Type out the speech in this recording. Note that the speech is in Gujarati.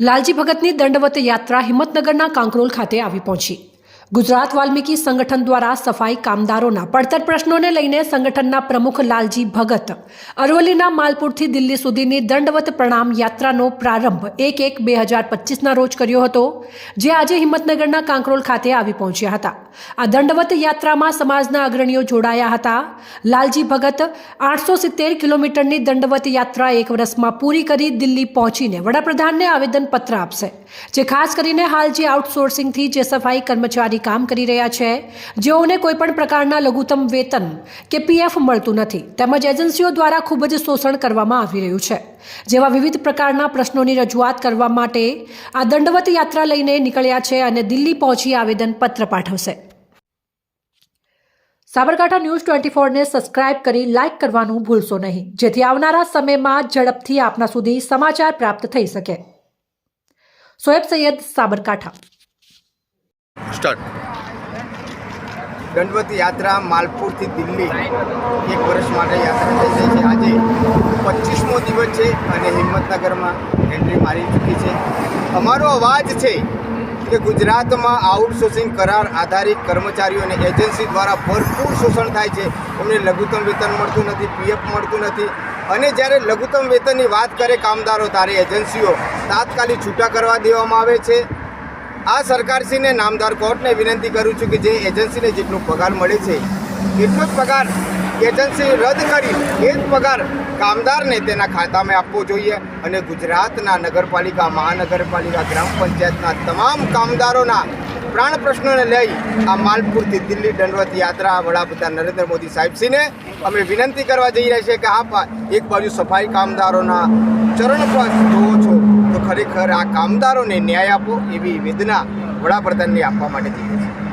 લાલજી ભગતની દંડવત યાત્રા હિંમતનગરના કાંકરોલ ખાતે આવી પહોંચી. ગુજરાત વાલ્મીકી સંગઠન દ્વારા સફાઈ કામદારોના પડતર પ્રશ્નોને લઈને સંગઠનના પ્રમુખ લાલજી ભગત અરવલ્લીના માલપુરથી દિલ્હી સુધીની દંડવત પ્રણામ યાત્રાનો પ્રારંભ એક એક બે હજાર પચીસના રોજ કર્યો હતો, જે આજે હિંમતનગરના કાંકરોલ ખાતે આવી પહોંચ્યા હતા. આ દંડવત યાત્રામાં સમાજના અગ્રણીઓ જોડાયા હતા. લાલજી ભગત આઠસો સિત્તેર કિલોમીટરની દંડવત યાત્રા એક વર્ષમાં પૂરી કરી દિલ્હી પહોંચીને વડાપ્રધાનને આવેદનપત્ર આપશે, જે ખાસ કરીને હાલ જે આઉટસોર્સિંગથી જે સફાઈ કર્મચારી કામ કરી રહ્યા છે. જેઓને કોઈપણ પ્રકારના લઘુત્તમ વેતન કે પીએફ મળતું નથી. તેમજ એજન્સીઓ દ્વારા ખૂબ જ શોષણ કરવામાં આવી રહ્યું છે. જેવા વિવિધ પ્રકારના પ્રશ્નોની રજૂઆત કરવા માટે આ દંડવત યાત્રા લઈને નીકળ્યા છે અને દિલ્હી પહોંચી આવેદનપત્ર પાઠવશે. સાબરકાંઠા ન્યૂઝ ટ્વેન્ટી ફોરને સબસ્ક્રાઇબ કરી લાઇક કરવાનું ભૂલશો નહીં. જેથી આવનારા સમયમાં ઝડપથી આપના સુધી સમાચાર પ્રાપ્ત થઈ શકે. સોએબ સૈયદ સાબરકાંઠા. સ્ટાર્ટ દંડવત યાત્રા માલપુરથી દિલ્હી. એક વર્ષ માટે યાત્રા થઈ રહી છે. આજે પચીસમો દિવસ છે અને હિંમતનગરમાં એન્ટ્રી મારી ચૂકી છે. અમારો અવાજ છે કે ગુજરાતમાં આઉટસોર્સિંગ કરાર આધારિત કર્મચારીઓ અને એજન્સી દ્વારા ભરપૂર શોષણ થાય છે. એમને લઘુત્તમ વેતન મળતું નથી, પીએફ મળતું નથી. અને જ્યારે લઘુત્તમ વેતનની વાત કરે કામદારો, ત્યારે એજન્સીઓ તાત્કાલિક છૂટા કરવા દેવામાં આવે છે. આ સરકારશ્રીને નામદાર કોર્ટને વિનંતી કરું છું કે જે એજન્સીને જેટલો પગાર મળે છે, એટલો જ પગાર એજન્સી રદ કરી એ જ પગાર કામદારને તેના ખાતામાં આપવો જોઈએ અને ગુજરાતના નગરપાલિકા, મહાનગરપાલિકા, ગ્રામ પંચાયતના તમામ કામદારોના પ્રાણ પ્રશ્નોને લઈ આ માલપુરથી દિલ્હી દંડવત યાત્રા વડાપ્રધાન નરેન્દ્ર મોદી સાહેબશ્રીને અમે વિનંતી કરવા જઈ રહ્યા છીએ કે આપ એક બાજુ સફાઈ કામદારોના ચરણ પર જોવો છો, તો ખરેખર આ કામદારોને ન્યાય આપો એવી વેદના વડાપ્રધાનને આપવા માટે જઈએ રહી છે